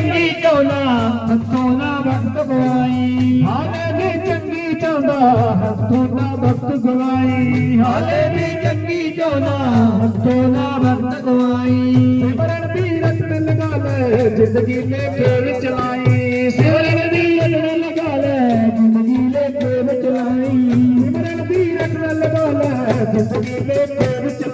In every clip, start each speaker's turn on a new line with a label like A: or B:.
A: ਚੰਗੀ ਚਾਹੁੰਦਾ ਹੱਥੋਂ ਨਾ ਵਕਤ ਗਵਾਈ ਹਾਲੇ ਵੀ ਚੰਗੀ ਚਾਹੁੰਦਾ ਹੱਥੋਂ ਨਾ ਵਕਤ ਗਵਾਈ ਹਾਲੇ ਵੀ ਚੰਗੀ ਚਾਹੁੰਦਾ ਹੱਥੋਂ ਨਾ ਵਕਤ ਗਵਾਈ ਸਿਮਰਨ ਦੀ ਰਤਨ ਲਗਾ ਲੈ ਜ਼ਿੰਦਗੀ ਨੇ ਫੇਰ ਚਲਾਈ ਸਿਮਰਨ ਦੀ ਰਤਨ ਲਗਾ ਲੈ ਜ਼ਿੰਦਗੀ ਨੇ ਫੇਰ ਚਲਾਈ ਸਿਮਰਨ ਦੀ ਰਤਨ ਲਗਾ ਲੈ ਜ਼ਿੰਦਗੀ ਨੇ ਫੇਰ ਚਲਾਈ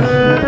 B: Thank you.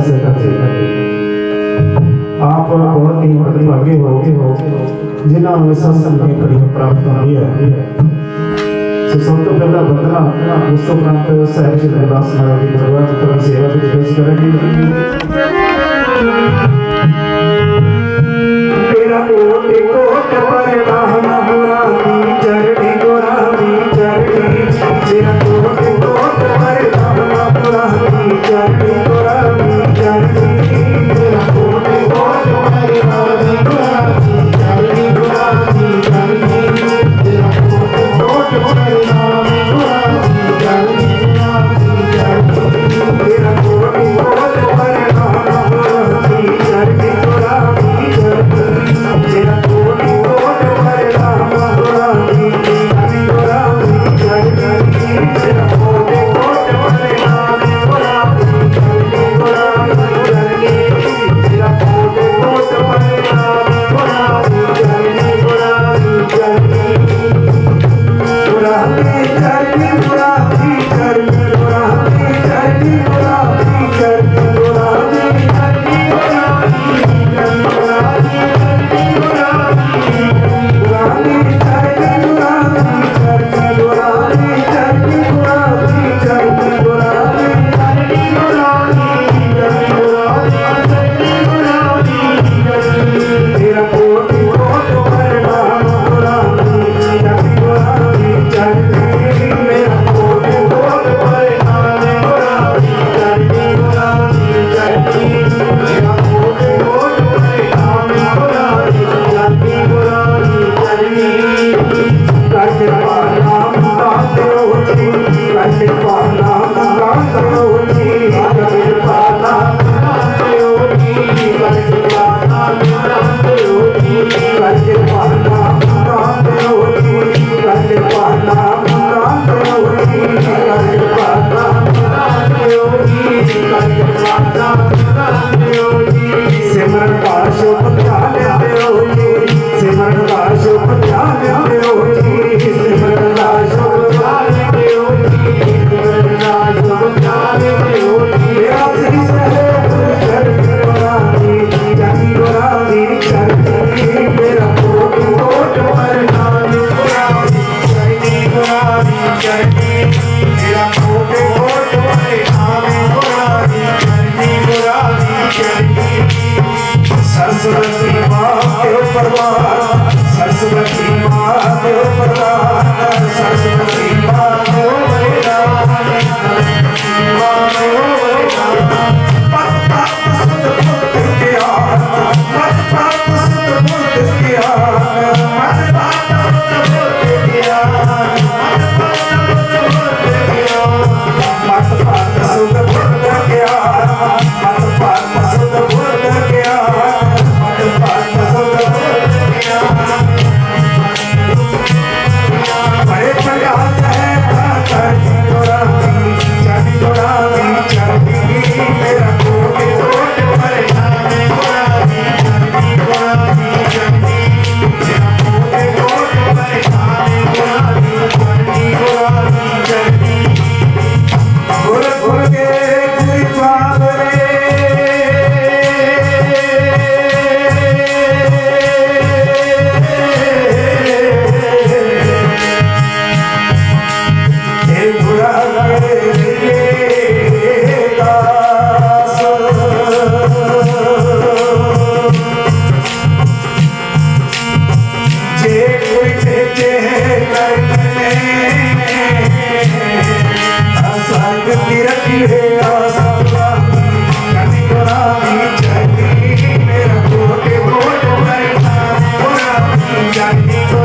B: ਪਿਆਰੀ ਸਾਧ ਸੰਗਤ ਜੀ ਆਪ ਬਹੁਤ ਹੀ ਭਾਗੇ ਹੋ ਜਿਨ੍ਹਾਂ ਨੂੰ ਇਸ ਸੰਸਥਾ ਦੀ ਕੜੀ ਪ੍ਰਾਪਤ ਹੋਈ ਹੈ ਸੋ ਸਭ ਤੋਂ ਪਹਿਲਾਂ ਬੰਦਨਾ ਉਸ ਤੋਂ ਉਪਰੰਤ ਸਹਿਬ ਜੀ ਰਵਿਦਾਸ ਮਹਾਰਾਜ ਦੀ ਦਰਬਾਰ ਦੀ ਤਰ੍ਹਾਂ ਸੇਵਾ ਵਿੱਚ ਪੇਸ਼ ਕਰਾਂਗੇ ਤੇਰਾ ਕੋਟ ਕੋਟ ਪਰਨਾਮ got me.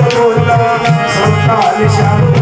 B: बोला सोता निशान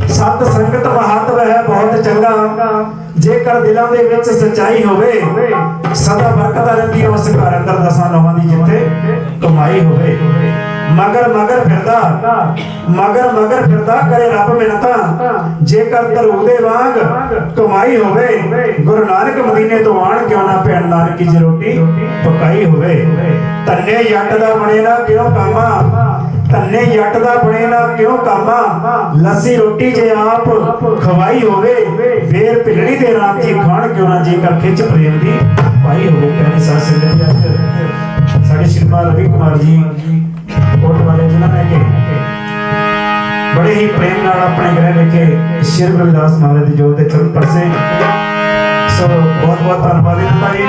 B: ਸਤ ਸੰਗਤ ਮਹੱਤਵ ਹੈ, ਬਹੁਤ ਚੰਗਾ। ਜੇਕਰ ਦਿਲਾਂ ਦੇ ਵਿੱਚ ਸਚਾਈ ਹੋਵੇ, ਸਦਾ ਬਰਕਤ ਰਹਿੰਦੀ ਹੈ ਉਸ ਘਰ ਅੰਦਰ ਦਸਾਂ ਨੌਹਾਂ ਦੀ ਜਿੱਥੇ ਕਮਾਈ ਹੋਵੇ। ਮਗਰ ਮਗਰ ਫਿਰਦਾ, ਮਗਰ ਮਗਰ ਫਿਰਦਾ ਕਰੇ ਰੱਬ ਮਿਹਨਤਾਂ। ਜੇਕਰ ਧਰੂ ਦੇ ਵਾਂਗ ਕਮਾਈ ਹੋਵੇ, ਗੁਰੂ ਨਾਨਕ ਮਦੀਨੇ ਤੋਂ ਆਣ ਕਿਉਂ ਨਾ ਭੈਣ ਨਾਨਕੀ ਜੀ ਰੋਟੀ ਪਕਾਈ ਹੋਵੇ। ਧੰਨੇ ਜੱਟ ਦਾ ਬਣੇ ਨਾ ਕਿਉਂ ਕਾਮਾ? ਤੰਨੇ ਜੱਟ ਦਾ ਬਣੇ ਨਾ, ਕਿਉਂ ਕਾਮਾ? ਲੱਸੀ ਰੋਟੀ ਜੇ ਆਪ ਖਵਾਈ ਹੋਵੇ, ਫੇਰ ਪਿਲੜੀ ਦੇ ਰਾਮ ਜੀ ਖਾਣ, ਕਿਉਂ ਨਾ ਜੇਕਰ ਖਿੱਚ ਪ੍ਰੇਮ ਦੀ ਪਾਈ ਹੋਵੇ, ਪਿਆਰੀ ਸਾਧ ਸੰਗਤ ਜੀ, ਅੱਜ ਸਾਡੇ ਸ਼੍ਰੀਮਾਨ ਰਵੀ ਕੁਮਾਰ ਜੀ, ਕੋਟ ਵਾਲੇ ਜਿਨ੍ਹਾਂ ਨੇ ਕਿ ਬੜੇ ਹੀ ਪ੍ਰੇਮ ਨਾਲ ਆਪਣੇ ਗ੍ਰਹਿ ਵਿਖੇ ਸ਼੍ਰੀ ਗੁਰੂ ਰਵਿਦਾਸ ਮਹਾਰਾਜ ਦੀ ਜੋਤ ਦੇ ਚਰਨ ਪਰਸੇ। ਸੋ ਬਹੁਤ ਬਹੁਤ ਧੰਨਵਾਦ ਇਹਨਾਂ ਦਾ ਜੀ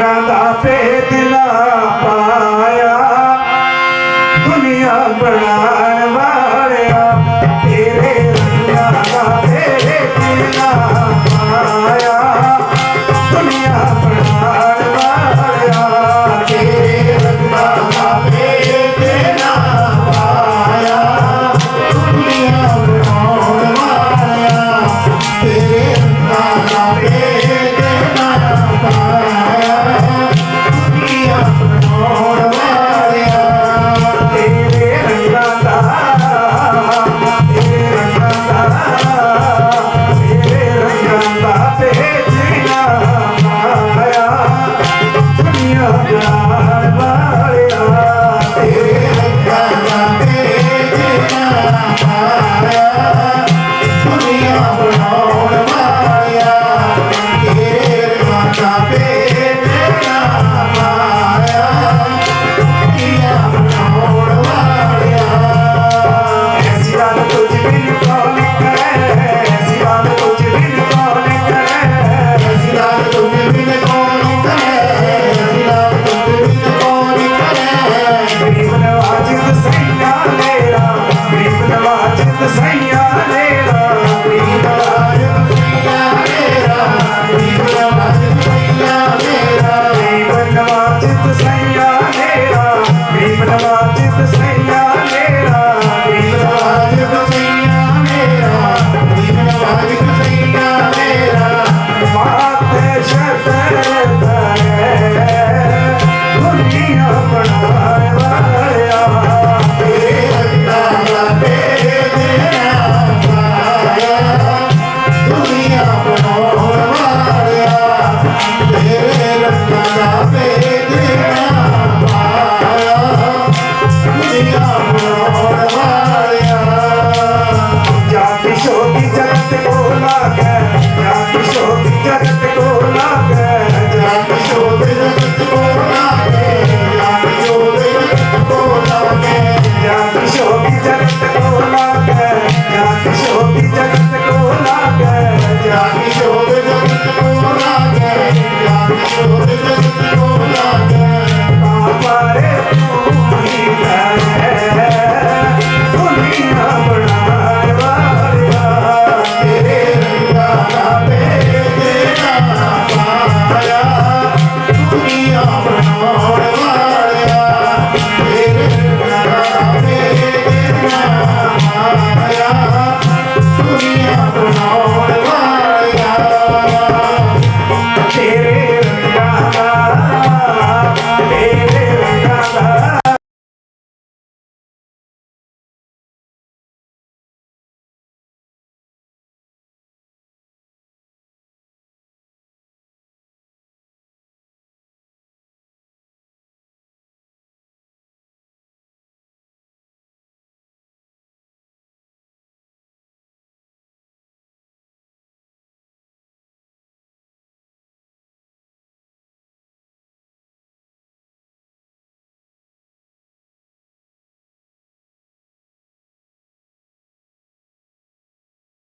B: ঠান্ডা তাপে দিলা পা।